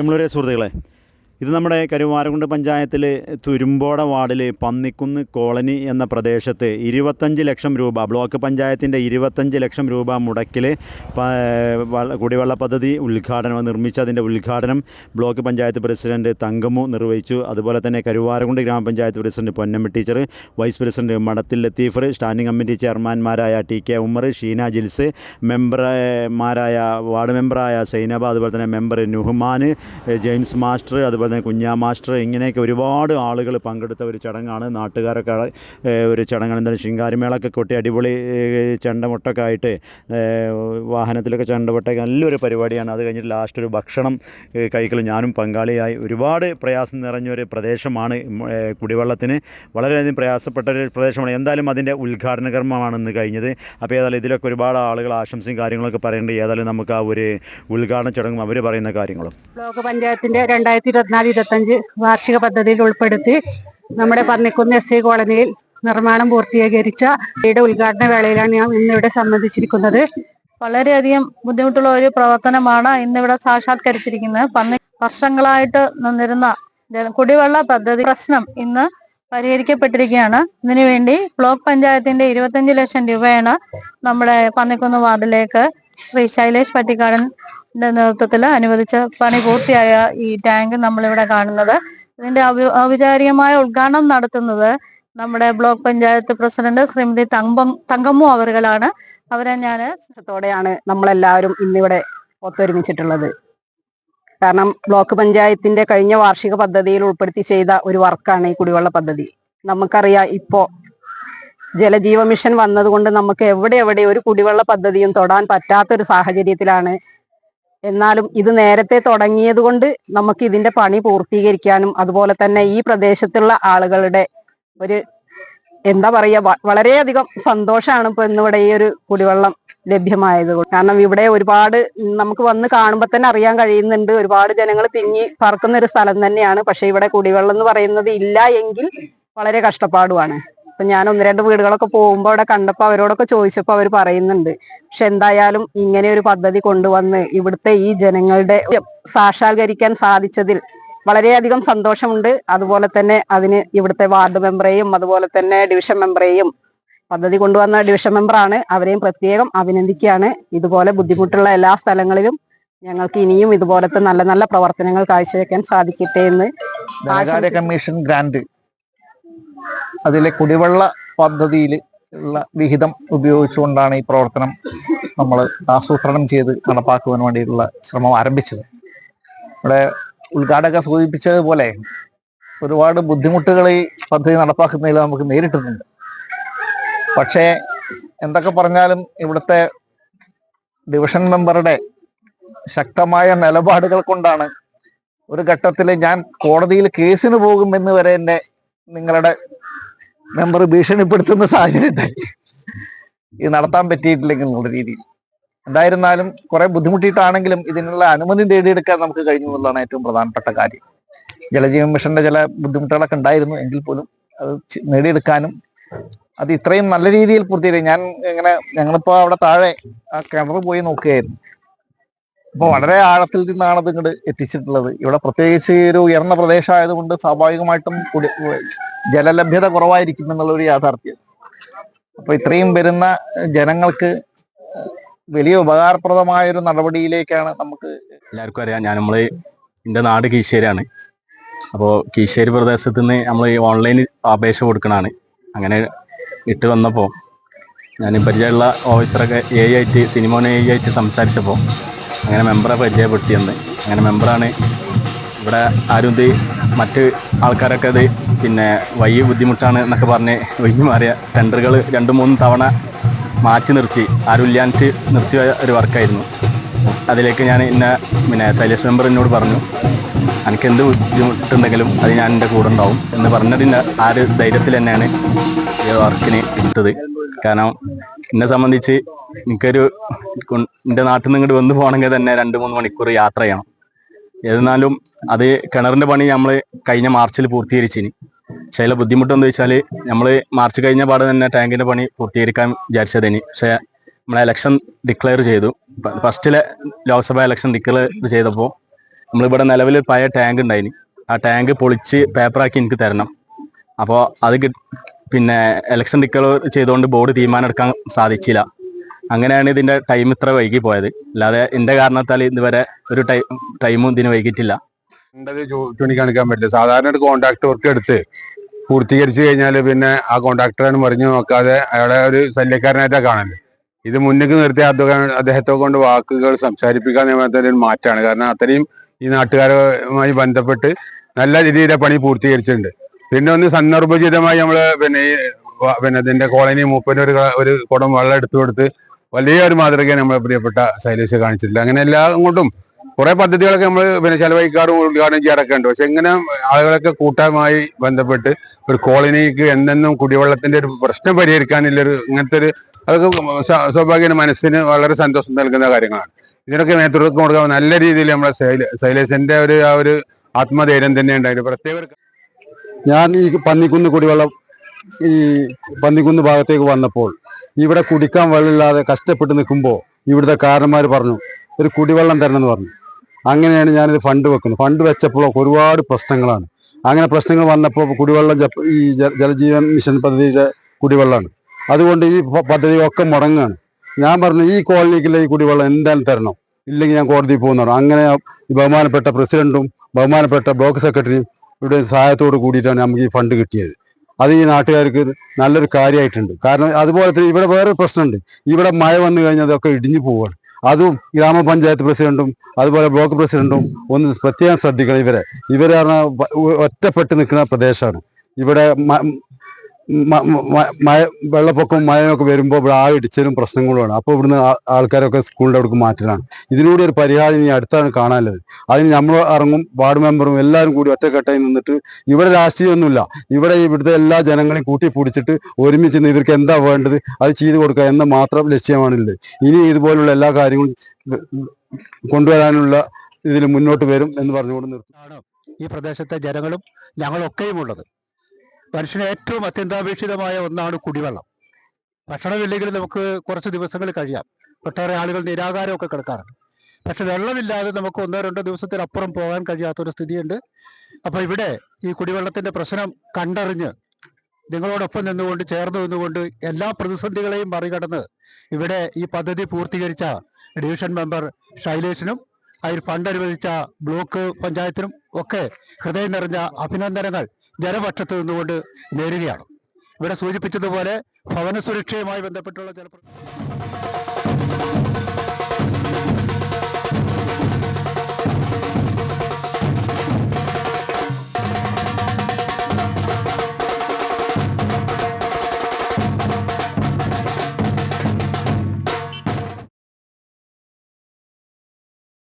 പ്രിയമുള്ളവരെ സുഹൃത്തുക്കളെ ഇത് നമ്മുടെ കരുവാരകുണ്ട് പഞ്ചായത്തിൽ തുരുമ്പോട വാർഡിൽ പന്നിക്കുന്ന് കോളനി എന്ന പ്രദേശത്ത് ഇരുപത്തഞ്ച് ലക്ഷം രൂപ ബ്ലോക്ക് പഞ്ചായത്തിന്റെ ഇരുപത്തഞ്ച് ലക്ഷം രൂപ മുടക്കിൽ കുടിവെള്ള പദ്ധതി ഉദ്ഘാടനം നിർമ്മിച്ചതിന്റെ ഉദ്ഘാടനം ബ്ലോക്ക് പഞ്ചായത്ത് പ്രസിഡന്റ് തങ്കമു നിർവഹിച്ചു. അതുപോലെ തന്നെ കരുവാരകുണ്ട് ഗ്രാമപഞ്ചായത്ത് president Ponnamma teacher vice president Madathil ലത്തീഫർ standing committee ചെയർമാൻമാരായ ടി കെ ഉമ്മർ ഷീന ജിൽസ് മെമ്പർമാരായ വാർഡ് മെമ്പറായ സൈനബ അതുപോലെ തന്നെ മെമ്പർ നുഹ്മാൻ ജെയിംസ് മാസ്റ്റർ അതുപോലെ തന്നെ കുഞ്ഞാ മാസ്റ്റർ ഇങ്ങനെയൊക്കെ ഒരുപാട് ആളുകൾ പങ്കെടുത്ത ഒരു ചടങ്ങാണ്. നാട്ടുകാരൊക്കെ ഒരു ചടങ്ങാണ്. എന്തായാലും ശിങ്കാരിമേളൊക്കെ കൊട്ടി അടിപൊളി ചെണ്ടമുട്ടൊക്കെ ആയിട്ട് വാഹനത്തിലൊക്കെ ചെണ്ടമുട്ടൊക്കെ നല്ലൊരു പരിപാടിയാണ്. അത് കഴിഞ്ഞിട്ട് ലാസ്റ്റ് ഒരു ഭക്ഷണം കഴിക്കലും ഞാനും പങ്കാളിയായി. ഒരുപാട് പ്രയാസം നിറഞ്ഞൊരു പ്രദേശമാണ് കുടിവെള്ളത്തിന്. വളരെയധികം പ്രയാസപ്പെട്ട ഒരു പ്രദേശമാണ്. എന്തായാലും അതിന്റെ ഉദ്ഘാടന കർമ്മമാണ് ഇന്ന് കഴിഞ്ഞത്. അപ്പോൾ ഏതായാലും ഇതിലൊക്കെ ഒരുപാട് ആളുകൾ ആശംസയും കാര്യങ്ങളൊക്കെ പറയേണ്ടത് ഏതായാലും നമുക്ക് ആ ഒരു ഉദ്ഘാടന ചടങ്ങും അവർ പറയുന്ന കാര്യങ്ങളും. ബ്ലോക്ക് പഞ്ചായത്തിന്റെ രണ്ടായിരത്തി ഇരുപത്തിനാല് ഇരുപത്തഞ്ച് വാർഷിക പദ്ധതിയിൽ ഉൾപ്പെടുത്തി നമ്മുടെ പന്നിക്കുന്ന് എസ് കോളനിയിൽ നിർമ്മാണം പൂർത്തീകരിച്ച വീട് ഉദ്ഘാടന വേളയിലാണ് ഞാൻ ഇന്നിവിടെ സംബന്ധിച്ചിരിക്കുന്നത്. വളരെയധികം ബുദ്ധിമുട്ടുള്ള ഒരു പ്രവർത്തനമാണ് ഇന്നിവിടെ സാക്ഷാത്കരിച്ചിരിക്കുന്നത്. പന്നി വർഷങ്ങളായിട്ട് നിന്നിരുന്ന കുടിവെള്ള പദ്ധതി പ്രശ്നം ഇന്ന് പരിഹരിക്കപ്പെട്ടിരിക്കുകയാണ്. ഇതിനുവേണ്ടി ബ്ലോക്ക് പഞ്ചായത്തിന്റെ ഇരുപത്തഞ്ച് ലക്ഷം രൂപയാണ് നമ്മുടെ പന്നിക്കുന്ന് വാർഡിലേക്ക് ശ്രീ ശൈലേഷ് പട്ടിക്കാടൻ നേതൃത്വത്തിൽ അനുവദിച്ച പണി പൂർത്തിയായ ഈ ടാങ്ക് നമ്മളിവിടെ കാണുന്നത്. ഇതിന്റെ ഔപ- ഔപചാരികമായ ഉദ്ഘാടനം നടത്തുന്നത് നമ്മുടെ ബ്ലോക്ക് പഞ്ചായത്ത് പ്രസിഡന്റ് ശ്രീമതി തങ്കം തങ്കമ്മു അവറുകളാണ്. അവരെ ഞാൻ സ്നേഹത്തോടെയാണ് നമ്മളെല്ലാവരും ഇന്നിവിടെ ഒത്തൊരുമിച്ചിട്ടുള്ളത്. കാരണം ബ്ലോക്ക് പഞ്ചായത്തിന്റെ കഴിഞ്ഞ വാർഷിക പദ്ധതിയിൽ ഉൾപ്പെടുത്തി ചെയ്ത ഒരു വർക്കാണ് ഈ കുടിവെള്ള പദ്ധതി. നമുക്കറിയാം ഇപ്പോ ജലജീവ മിഷൻ വന്നതുകൊണ്ട് നമുക്ക് എവിടെ എവിടെ ഒരു കുടിവെള്ള പദ്ധതിയും തൊടാൻ പറ്റാത്തൊരു സാഹചര്യത്തിലാണ് എന്നാലും ഇത് നേരത്തെ തുടങ്ങിയത് കൊണ്ട് നമുക്ക് ഇതിന്റെ പണി പൂർത്തീകരിക്കാനും അതുപോലെ തന്നെ ഈ പ്രദേശത്തുള്ള ആളുകളുടെ ഒരു എന്താ പറയുക വളരെയധികം സന്തോഷമാണ് ഇപ്പൊ ഇന്നിവിടെ ഈ ഒരു കുടിവെള്ളം ലഭ്യമായത് കാരണം ഇവിടെ ഒരുപാട് നമുക്ക് വന്ന് കാണുമ്പോൾ തന്നെ അറിയാൻ കഴിയുന്നുണ്ട്. ഒരുപാട് ജനങ്ങൾ തിങ്ങി പറക്കുന്ന ഒരു സ്ഥലം തന്നെയാണ്. പക്ഷെ ഇവിടെ കുടിവെള്ളം എന്ന് പറയുന്നത് ഇല്ല എങ്കിൽ വളരെ കഷ്ടപ്പാടുമാണ്. ഇപ്പൊ ഞാൻ ഒന്ന് രണ്ട് വീടുകളൊക്കെ പോകുമ്പോ അവിടെ കണ്ടപ്പോ അവരോടൊക്കെ ചോദിച്ചപ്പോ അവർ പറയുന്നുണ്ട്. പക്ഷെ എന്തായാലും ഇങ്ങനെ ഒരു പദ്ധതി കൊണ്ടുവന്ന് ഇവിടുത്തെ ഈ ജനങ്ങളുടെ സാക്ഷാത്കരിക്കാൻ സാധിച്ചതിൽ വളരെയധികം സന്തോഷമുണ്ട്. അതുപോലെ തന്നെ അതിന് ഇവിടുത്തെ വാർഡ് മെമ്പറേയും അതുപോലെ തന്നെ ഡിവിഷൻ മെമ്പറേയും പദ്ധതി കൊണ്ടുവന്ന ഡിവിഷൻ മെമ്പറാണ്. അവരെയും പ്രത്യേകം അഭിനന്ദിക്കുകയാണ്. ഇതുപോലെ ബുദ്ധിമുട്ടുള്ള എല്ലാ സ്ഥലങ്ങളിലും ഞങ്ങൾക്ക് ഇനിയും ഇതുപോലത്തെ നല്ല നല്ല പ്രവർത്തനങ്ങൾ കാഴ്ചവെക്കാൻ സാധിക്കട്ടെ എന്ന് കമ്മീഷൻ ഗ്രാന്റ്. അതിലെ കുടിവെള്ള പദ്ധതിയിൽ ഉള്ള വിഹിതം ഉപയോഗിച്ചുകൊണ്ടാണ് ഈ പ്രവർത്തനം നമ്മൾ ആസൂത്രണം ചെയ്ത് നടപ്പാക്കുവാൻ വേണ്ടിയിട്ടുള്ള ശ്രമം ആരംഭിച്ചത്. ഇവിടെ ഉദ്ഘാടക സൂചിപ്പിച്ചതുപോലെ ഒരുപാട് ബുദ്ധിമുട്ടുകൾ ഈ പദ്ധതി നടപ്പാക്കുന്നതിൽ നമുക്ക് നേരിട്ടുന്നുണ്ട് പക്ഷേ എന്തൊക്കെ പറഞ്ഞാലും ഇവിടുത്തെ ഡിവിഷൻ മെമ്പറുടെ ശക്തമായ നിലപാടുകൾ കൊണ്ടാണ് ഒരു ഘട്ടത്തിൽ ഞാൻ കോടതിയിൽ കേസിന് പോകുമെന്ന് വരെ എന്നെ നിങ്ങളുടെ മെമ്പർ ഭീഷണിപ്പെടുത്തുന്ന സാഹചര്യത്തിൽ ഇത് നടത്താൻ പറ്റിയിട്ടില്ലെങ്കിൽ എന്നുള്ള രീതിയിൽ. എന്തായിരുന്നാലും കുറെ ബുദ്ധിമുട്ടിയിട്ടാണെങ്കിലും ഇതിനുള്ള അനുമതി നേടിയെടുക്കാൻ നമുക്ക് കഴിഞ്ഞു എന്നുള്ളതാണ് ഏറ്റവും പ്രധാനപ്പെട്ട കാര്യം. ജലജീവൻ മിഷന്റെ ചില ബുദ്ധിമുട്ടുകളൊക്കെ ഉണ്ടായിരുന്നു എങ്കിൽ പോലും അത് നേടിയെടുക്കാനും അത് ഇത്രയും നല്ല രീതിയിൽ പൂർത്തീകരിക്കും ഞാൻ ഇങ്ങനെ ഞങ്ങളിപ്പോ അവിടെ താഴെ ആ കിണർ പോയി നോക്കുകയായിരുന്നു. അപ്പൊ വളരെ ആഴത്തിൽ നിന്നാണ് ഇത് ഇങ്ങോട്ട് എത്തിച്ചിട്ടുള്ളത്. ഇവിടെ പ്രത്യേകിച്ച് ഒരു ഉയർന്ന പ്രദേശമായതുകൊണ്ട് സ്വാഭാവികമായിട്ടും ജലലഭ്യത കുറവായിരിക്കും എന്നുള്ള ഒരു യാഥാർത്ഥ്യം. അപ്പൊ ഇത്രയും വരുന്ന ജനങ്ങൾക്ക് വലിയ ഉപകാരപ്രദമായ ഒരു നടപടിയിലേക്കാണ് നമുക്ക് എല്ലാവർക്കും അറിയാം ഞാൻ നമ്മൾ എന്റെ നാട് കീശ്ശേരിയാണ് അപ്പോൾ കീശ്ശേരി പ്രദേശത്ത് നിന്ന് നമ്മൾ ഓൺലൈൻ അപേക്ഷ കൊടുക്കണതാണ് അങ്ങനെ ഇട്ട് വന്നപ്പോൾ ഞാൻ പരിചയമുള്ള ഓഫീസറൊക്കെ എ ആയിട്ട് സിനിമോനെ എ ആയിട്ട് സംസാരിച്ചപ്പോൾ അങ്ങനെ മെമ്പറെ പരിചയപ്പെടുത്തിയെന്ന് അങ്ങനെ മെമ്പറാണ് ഇവിടെ ആരും ഇത് മറ്റ് ആൾക്കാരൊക്കെ ഇത് പിന്നെ വയ്യ ബുദ്ധിമുട്ടാണ് എന്നൊക്കെ പറഞ്ഞ് ഒഴിഞ്ഞു മാറിയ ടെൻഡറുകൾ രണ്ട് മൂന്ന് തവണ മാറ്റി നിർത്തി. ആരും ഇല്ലാണ്ട് നിർത്തിയ ഒരു വർക്കായിരുന്നു. അതിലേക്ക് ഞാൻ ഇന്ന പിന്നെ ശൈലേഷ് മെമ്പർ എന്നോട് പറഞ്ഞു എനിക്ക് എന്ത് ബുദ്ധിമുട്ടുണ്ടെങ്കിലും അത് ഞാൻ എന്റെ കൂടെ ഉണ്ടാവും. എന്ന് പറഞ്ഞതിന്റെ ആ ഒരു ധൈര്യത്തിൽ തന്നെയാണ് ഈ വർക്കിന് എടുത്തത്. കാരണം എന്നെ സംബന്ധിച്ച് എനിക്കൊരു എന്റെ നാട്ടിൽ നിന്ന് ഇങ്ങോട്ട് വന്നു പോകണമെങ്കിൽ തന്നെ രണ്ട് മൂന്ന് മണിക്കൂർ യാത്ര ചെയ്യണം. എന്നാലും അത് കിണറിന്റെ പണി നമ്മൾ കഴിഞ്ഞ മാർച്ചിൽ പൂർത്തീകരിച്ചിനി. പക്ഷേ അതിലെ ബുദ്ധിമുട്ടെന്ന് വെച്ചാൽ നമ്മൾ മാർച്ച് കഴിഞ്ഞ പാടെ തന്നെ ടാങ്കിന്റെ പണി പൂർത്തീകരിക്കാൻ വിചാരിച്ചതിന്. പക്ഷേ നമ്മളെ ഇലക്ഷൻ ഡിക്ലെയർ ചെയ്തു. ഫസ്റ്റിലെ ലോക്സഭ ഇലക്ഷൻ ഡിക്ലെയർ ചെയ്തപ്പോൾ നമ്മളിവിടെ നിലവിൽ പഴയ ടാങ്ക് ഉണ്ടായിന്. ആ ടാങ്ക് പൊളിച്ച് പേപ്പറാക്കി എനിക്ക് തരണം. അപ്പോൾ അത് പിന്നെ ഇലക്ഷൻ ഡിക്ലെയർ ചെയ്തുകൊണ്ട് ബോർഡ് തീരുമാനം എടുക്കാൻ സാധിച്ചില്ല. അങ്ങനെയാണ് ഇതിന്റെ ടൈം ഇത്ര വൈകി പോയത്. അല്ലാതെ എന്റെ കാരണത്താൽ ഇതുവരെ ഒരു ടൈമും ഇതിന് വൈകിട്ടില്ല. ചൂണ്ടിക്കാണിക്കാൻ പറ്റില്ല. സാധാരണ ഒരു കോണ്ടാക്ട് വർക്ക് എടുത്ത് പൂർത്തീകരിച്ചു കഴിഞ്ഞാൽ പിന്നെ ആ കോണ്ടാക്ടറാണ് മറിഞ്ഞു നോക്കാതെ അയാളെ ഒരു ശല്യക്കാരനായിട്ടാണ് കാണൽ. ഇത് മുന്നിലേക്ക് നിർത്തി അദ്ദേഹം അദ്ദേഹത്തെ കൊണ്ട് വാക്കുകൾ സംസാരിപ്പിക്കാൻ നിയമത്തിന്റെ ഒരു മാറ്റാണ്. കാരണം അത്രയും ഈ നാട്ടുകാരുമായി ബന്ധപ്പെട്ട് നല്ല രീതിയിലെ പണി പൂർത്തീകരിച്ചിട്ടുണ്ട്. പിന്നെ ഒന്ന് സന്ദർഭോചിതമായി നമ്മൾ പിന്നെ ഈ പിന്നെ ഇതിന്റെ കോളനി മൂപ്പന് ഒരു ഒരു കുടം വെള്ളം എടുത്തു കൊടുത്ത് വലിയ ഒരു മാതൃക നമ്മൾ പ്രിയപ്പെട്ട ശൈലേഷ് കാണിച്ചിട്ടില്ല അങ്ങനെ എല്ലാം കൊണ്ടും കുറെ പദ്ധതികളൊക്കെ നമ്മൾ പിന്നെ ചെലവഴിക്കാറും ഉദ്ഘാടനം ചെയ്യാറൊക്കെ ഉണ്ട് പക്ഷെ ഇങ്ങനെ ആളുകളൊക്കെ കൂട്ടമായി ബന്ധപ്പെട്ട് ഒരു കോളനിക്ക് എന്നെന്നും കുടിവെള്ളത്തിന്റെ ഒരു പ്രശ്നം പരിഹരിക്കാനുള്ള ഒരു ഇങ്ങനത്തെ ഒരു അതൊക്കെ സ്വ- സ്വാഭാവിക മനസ്സിന് വളരെ സന്തോഷം നൽകുന്ന കാര്യങ്ങളാണ്. ഇതിനൊക്കെ നേതൃത്വം കൊടുക്കാൻ നല്ല രീതിയിൽ നമ്മളെ ശൈല- ശൈലേഷിന്റെ ഒരു ആ ഒരു ആത്മധൈര്യം തന്നെ ഉണ്ടായിരുന്നു പ്രത്യേക ഞാൻ ഈ പന്നിക്കുന്ന് കുടിവെള്ളം ഈ പന്നിക്കുന്ന് ഭാഗത്തേക്ക് വന്നപ്പോൾ ഇവിടെ കുടിക്കാൻ വെള്ളമില്ലാതെ കഷ്ടപ്പെട്ട് നിൽക്കുമ്പോൾ ഇവിടുത്തെ കാരണന്മാർ പറഞ്ഞു ഒരു കുടിവെള്ളം തരണം എന്ന് പറഞ്ഞു. അങ്ങനെയാണ് ഞാനിത് ഫണ്ട് വെക്കുന്നത്. ഫണ്ട് വെച്ചപ്പോഴൊക്കെ ഒരുപാട് പ്രശ്നങ്ങളാണ്. അങ്ങനെ പ്രശ്നങ്ങൾ വന്നപ്പോൾ കുടിവെള്ളം ഈ ജലജീവൻ മിഷൻ പദ്ധതിയുടെ കുടിവെള്ളമാണ് അതുകൊണ്ട് ഈ പദ്ധതി ഒക്കെ മുടങ്ങുകയാണ്. ഞാൻ പറഞ്ഞു ഈ കോളനിക്കുള്ള ഈ കുടിവെള്ളം എന്തായാലും തരണം. ഇല്ലെങ്കിൽ ഞാൻ കോടതിയിൽ പോകുന്നതാണ്. അങ്ങനെ ബഹുമാനപ്പെട്ട പ്രസിഡന്റും ബഹുമാനപ്പെട്ട ബ്ലോക്ക് സെക്രട്ടറിയും ഇവിടെ സഹായത്തോട് കൂടിയിട്ടാണ് നമുക്ക് ഈ ഫണ്ട് കിട്ടിയത്. അത് ഈ നാട്ടുകാർക്ക് നല്ലൊരു കാര്യമായിട്ടുണ്ട്. കാരണം അതുപോലെ തന്നെ ഇവിടെ വേറൊരു പ്രശ്നമുണ്ട്. ഇവിടെ മഴ വന്നു കഴിഞ്ഞാൽ അതൊക്കെ ഇടിഞ്ഞു പോവുകയാണ്. അതും ഗ്രാമപഞ്ചായത്ത് പ്രസിഡന്റും അതുപോലെ ബ്ലോക്ക് പ്രസിഡന്റും ഒന്ന് പ്രത്യേകം ശ്രദ്ധിക്കണം ഇവരെ. ഇവരാണ് ഒറ്റപ്പെട്ട് നിൽക്കുന്ന പ്രദേശമാണ്. ഇവിടെ മഴ വെള്ളപ്പൊക്കവും മഴയൊക്കെ വരുമ്പോൾ ഇവിടെ ആ ഇടിച്ചലും പ്രശ്നങ്ങളുമാണ്. അപ്പോൾ ഇവിടുന്ന് ആൾക്കാരൊക്കെ സ്കൂളിന്റെ അവിടേക്ക് മാറ്റലാണ്. ഇതിലൂടെ ഒരു പരിഹാരം ഇനി അടുത്താണ് കാണാനുള്ളത്. അതിന് നമ്മൾ ഇറങ്ങും വാർഡ് മെമ്പറും എല്ലാവരും കൂടി ഒറ്റക്കെട്ടായി നിന്നിട്ട് ഇവിടെ രാഷ്ട്രീയമൊന്നുമില്ല. ഇവിടെ ഇവിടുത്തെ എല്ലാ ജനങ്ങളെയും കൂട്ടി പിടിച്ചിട്ട് ഒരുമിച്ച് നിന്ന് ഇവർക്ക് എന്താ വേണ്ടത് അത് ചെയ്തു കൊടുക്കുക എന്ന മാത്രം ലക്ഷ്യമാണുള്ളത്. ഇനി ഇതുപോലുള്ള എല്ലാ കാര്യങ്ങളും കൊണ്ടുവരാനുള്ള ഇതിൽ മുന്നോട്ട് വരും എന്ന് പറഞ്ഞുകൊണ്ട് നിർത്തും ഈ പ്രദേശത്തെ ജനങ്ങളും ഞങ്ങളൊക്കെയും ഉള്ളത് മനുഷ്യന് ഏറ്റവും അത്യന്താപേക്ഷിതമായ ഒന്നാണ് കുടിവെള്ളം. ഭക്ഷണമില്ലെങ്കിൽ നമുക്ക് കുറച്ച് ദിവസങ്ങൾ കഴിയാം. ഒട്ടേറെ ആളുകൾ നിരാകാരമൊക്കെ കിടക്കാറുണ്ട്. പക്ഷെ വെള്ളമില്ലാതെ നമുക്ക് ഒന്നോ രണ്ടോ ദിവസത്തിനപ്പുറം പോകാൻ കഴിയാത്തൊരു സ്ഥിതിയുണ്ട്. അപ്പോൾ ഇവിടെ ഈ കുടിവെള്ളത്തിന്റെ പ്രശ്നം കണ്ടറിഞ്ഞ് നിങ്ങളോടൊപ്പം നിന്നുകൊണ്ട് ചേർന്ന് നിന്നുകൊണ്ട് എല്ലാ പ്രതിസന്ധികളെയും മറികടന്ന് ഇവിടെ ഈ പദ്ധതി പൂർത്തീകരിച്ച ഡിവിഷൻ മെമ്പർ ശൈലേഷിനും അതിൽ ഫണ്ട് അനുവദിച്ച ബ്ലോക്ക് പഞ്ചായത്തിനും ഒക്കെ ഹൃദയം നിറഞ്ഞ അഭിനന്ദനങ്ങൾ ജനപക്ഷത്ത് നിന്നുകൊണ്ട് നേരുകയാണ്. ഇവിടെ സൂചിപ്പിച്ചതുപോലെ ഭവന സുരക്ഷയുമായി ബന്ധപ്പെട്ടുള്ള ചില പ്ര-